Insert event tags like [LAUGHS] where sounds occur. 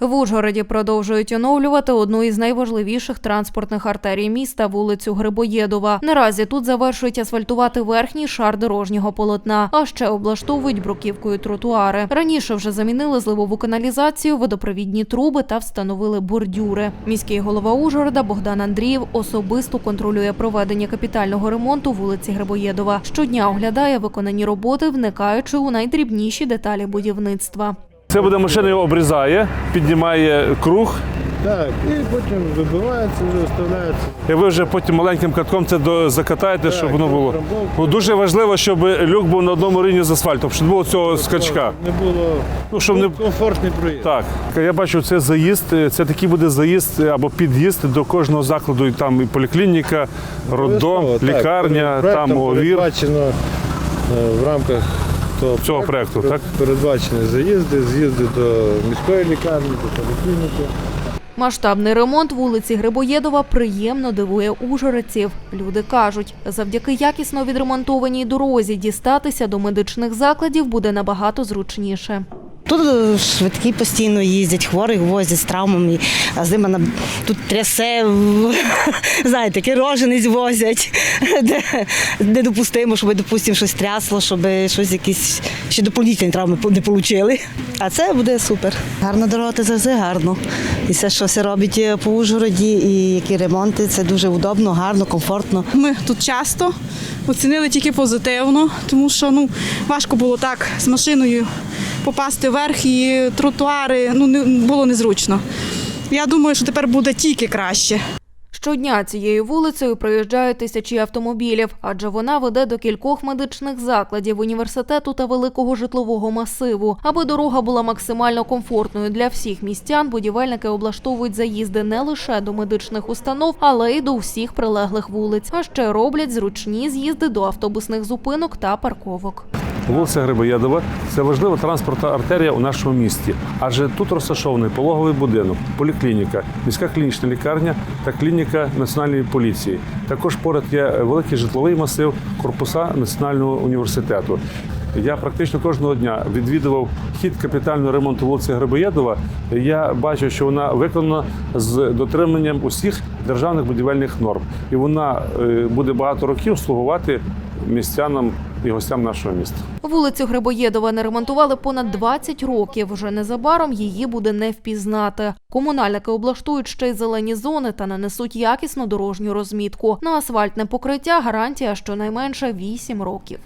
В Ужгороді продовжують оновлювати одну із найважливіших транспортних артерій міста вулицю Грибоєдова. Наразі тут завершують асфальтувати верхній шар дорожнього полотна, а ще облаштовують бруківкою тротуари. Раніше вже замінили зливову каналізацію, водопровідні труби та встановили бордюри. Міський голова Ужгорода Богдан Андрієв особисто контролює проведення капітального ремонту вулиці Грибоєдова. Щодня оглядає виконані роботи, вникаючи у найдрібніші деталі будівництва. Це буде машина його обрізає, піднімає круг, Так, і потім вибивається, вже вставляється. і ви вже потім маленьким катком це до- закатаєте, щоб воно було. Ну, дуже важливо, щоб люк був на одному рівні з асфальтом, щоб не було цього скачка. Не було Ну, щоб не комфортний проїзд. так. Я бачу, це заїзд, це такий буде заїзд або під'їзд до кожного закладу. І там і поліклініка, роддом, Обов'язково, так. лікарня, Проектом там овір. Передбачено е, в рамках того Цього проекту, так? Передбачені заїзди, з'їзди до міської лікарні, до поліклініки. Масштабний ремонт вулиці Грибоєдова приємно дивує ужгородців. Люди кажуть, завдяки якісно відремонтованій дорозі дістатися до медичних закладів буде набагато зручніше. Тут е, швидкі постійно їздять, хворих возять з травмами, а зима на тут трясе, [LAUGHS] знаєте, керожениць возять, [LAUGHS] де недопустимо, щоб, допустимо, щось трясло, щоб щось якісь ще доповнительні травми не отримали. А це буде супер. Гарна дорога, це завжди гарно. І все, що все робить е, по Ужгороді, і які ремонти, це дуже удобно, гарно, комфортно. Ми тут часто оцінили тільки позитивно, тому що ну важко було так з машиною попасти вверх і тротуари ну не було незручно. Я думаю, що тепер буде тільки краще. Щодня цією вулицею проїжджають тисячі автомобілів, адже вона веде до кількох медичних закладів, університету та великого житлового масиву. Аби дорога була максимально комфортною для всіх містян, будівельники облаштовують заїзди не лише до медичних установ, але й до всіх прилеглих вулиць. А ще роблять зручні з'їзди до автобусних зупинок та парковок. Вулиця Грибоєдова це важлива транспортна артерія у нашому місті, адже тут розташований пологовий будинок, поліклініка, міська клінічна лікарня та клініка національної поліції. Також поряд є великий житловий масив корпуса національного університету. Я практично кожного дня відвідував хід капітального ремонту вулиці Грибоєдова. Я бачу, що вона виконана з дотриманням усіх державних будівельних норм, і вона е, буде багато років слугувати містянам і гостям нашого міста. Вулицю Грибоєдова не ремонтували понад 20 років. Вже незабаром її буде не впізнати. Комунальники облаштують ще й зелені зони та нанесуть якісну дорожню розмітку. На асфальтне покриття гарантія щонайменше 8 років.